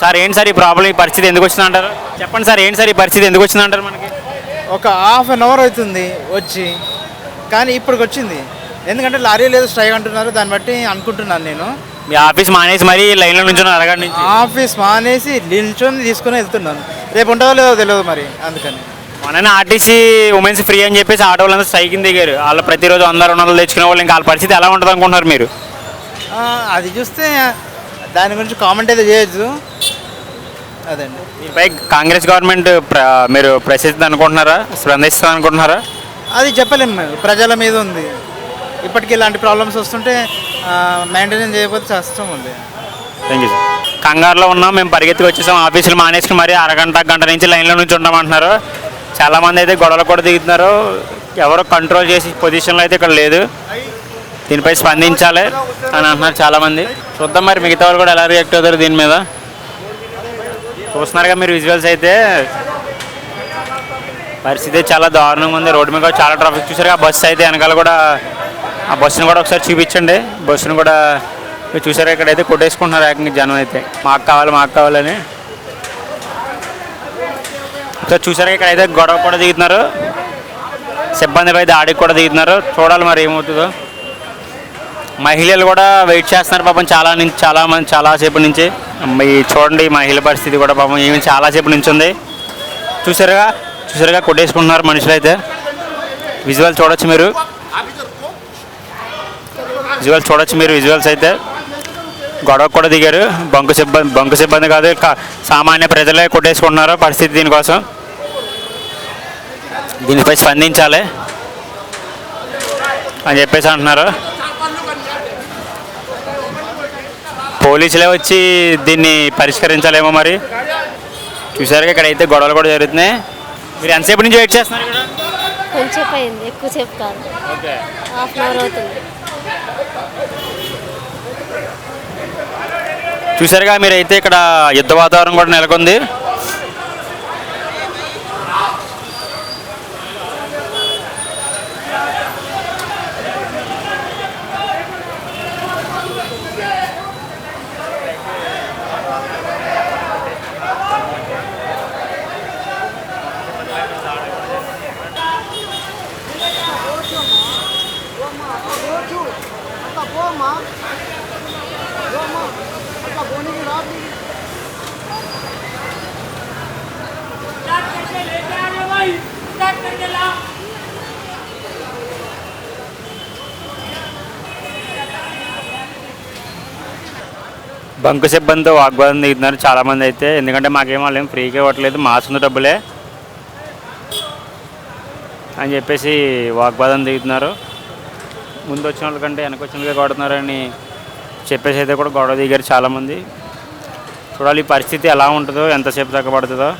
Sir ఏంటి sir ఈ problem ఈ పరిస్థితి ఎందుకు వచ్చిందంటారు చెప్పండి సార్ ఏంటి సార్ ఈ పరిస్థితి ఎందుకు వచ్చిందంటారు మనకి? ఒక హాఫ్ అన్ అవర్ అవుతుంది వచ్చి కానీ ఇప్పటికి వచ్చింది. ఎందుకంటే లారీ లేదు స్ట్రైక్ అంటున్నారు దాన్ని బట్టి అనుకుంటున్నాను నేను. మీ ఆఫీస్ మానేసి మరీ లైన్లో నుంచి అరగంట నుంచి. ఆఫీస్ మానేసి నిల్చొని తీసుకుని వెళ్తున్నాను. రేపు ఉంటుందో లేదో తెలియదు మరి అందుకని. మొన్న ఆర్టీసీ ఉమెన్స్ ఫ్రీ అని చెప్పేసి ఆటో వాళ్ళందరూ స్ట్రైకింగ్ దిగారు. వాళ్ళు ప్రతిరోజు వంద రెండు వందలు తెచ్చుకునే వాళ్ళు ఇంకా వాళ్ళ పరిస్థితి ఎలా ఉంటుంది అనుకుంటున్నారు మీరు అది చూస్తే దాని గురించి కామెంట్ అయితే చేయొచ్చు అదండి. దీనిపై కాంగ్రెస్ గవర్నమెంట్ మీరు ప్రసిద్ధి అనుకుంటున్నారా స్పందిస్తుంది అనుకుంటున్నారా అది చెప్పలేము మేము. ప్రజల మీద ఉంది. ఇప్పటికీ ఇలాంటి ప్రాబ్లమ్స్ వస్తుంటే మెయింటెనెన్స్ చేయకపోతే కష్టం ఉంది థ్యాంక్ యూ సార్ కంగారులో ఉన్నాం. మేము పరిగెత్తుకు వచ్చేసాం. ఆఫీసులు మానేసుకుని మరి అరగంట గంట నుంచి లైన్లో నుంచి ఉంటామంటున్నారు చాలామంది అయితే గొడవలు కూడా దిగుతున్నారు. ఎవరు కంట్రోల్ చేసి పొజిషన్లో అయితే ఇక్కడ లేదు. దీనిపై స్పందించాలి అని అంటున్నారు చాలామంది. చూద్దాం మరి మిగతా వాళ్ళు కూడా ఎలా రియాక్ట్ అవుతారు దీని మీద. చూస్తున్నారుగా మీరు విజువల్స్ అయితే. పరిస్థితి చాలా దారుణంగా ఉంది. రోడ్డు మీద చాలా ట్రాఫిక్ చూసారు ఆ బస్సు అయితే వెనకాల కూడా ఆ బస్సును కూడా ఒకసారి చూపించండి. బస్సును కూడా మీరు చూసారా ఇక్కడైతే కొట్టేసుకుంటున్నారు ఏకంగా జనం అయితే. మాకు కావాలి మాకు కావాలని. సో ఇక్కడ ఇక్కడైతే గొడవ కూడా దిగుతున్నారు. సిబ్బందిపై దాడికి కూడా దిగుతున్నారు. చూడాలి మరి ఏమవుతుందో. మహిళలు కూడా వెయిట్ చేస్తున్నారు పాపం చాలా నుంచి చాలా మంది చాలాసేపు నుంచి. ఈ చూడండి మహిళ పరిస్థితి కూడా పాపం ఏమి చాలాసేపు నుంచి ఉంది. చూసారుగా చూసారుగా కొట్టేసుకుంటున్నారు మనుషులు అయితే. విజువల్ చూడొచ్చు మీరు. విజువల్ చూడొచ్చు మీరు విజువల్స్ అయితే. గొడవ కూడా దిగారు. బంకు సిబ్బంది బంకు సిబ్బంది కాదు కా- సామాన్య ప్రజలే కొట్టేసుకుంటున్నారు పరిస్థితి దీనికోసం. దీనిపై స్పందించాలి అని చెప్పేసి అంటున్నారు. పోలీసులే వచ్చి దీన్ని పరిష్కరించాలేమో మరి. చూసారుగా ఇక్కడ అయితే గొడవలు కూడా జరుగుతున్నాయి. మీరు ఎంతసేపు నుంచి వెయిట్ చేస్తున్నారు అయింది ఎక్కువసేపు కాదు. హాఫ్ అన్ అవర్ అవుతుంది. చూసారుగా మీరైతే ఇక్కడ యుద్ధ వాతావరణం కూడా నెలకొంది. బంకు సిబ్బందితో వాగ్వాదం దిగుతున్నారు చాలామంది అయితే. ఎందుకంటే మాకేం వాళ్ళు ఏం ఫ్రీగా ఇవ్వట్లేదు. మా సొంత డబ్బులే అని చెప్పేసి వాగ్వాదం దిగుతున్నారు ముందు వచ్చిన వాళ్ళకంటే వెనక వచ్చిన కొడుతున్నారని చెప్పేసి అయితే కూడా గొడవ దిగారు చాలామంది. చూడాలి ఈ పరిస్థితి ఎలా ఉంటుందో ఎంతసేపు దాకా పడుతుందో.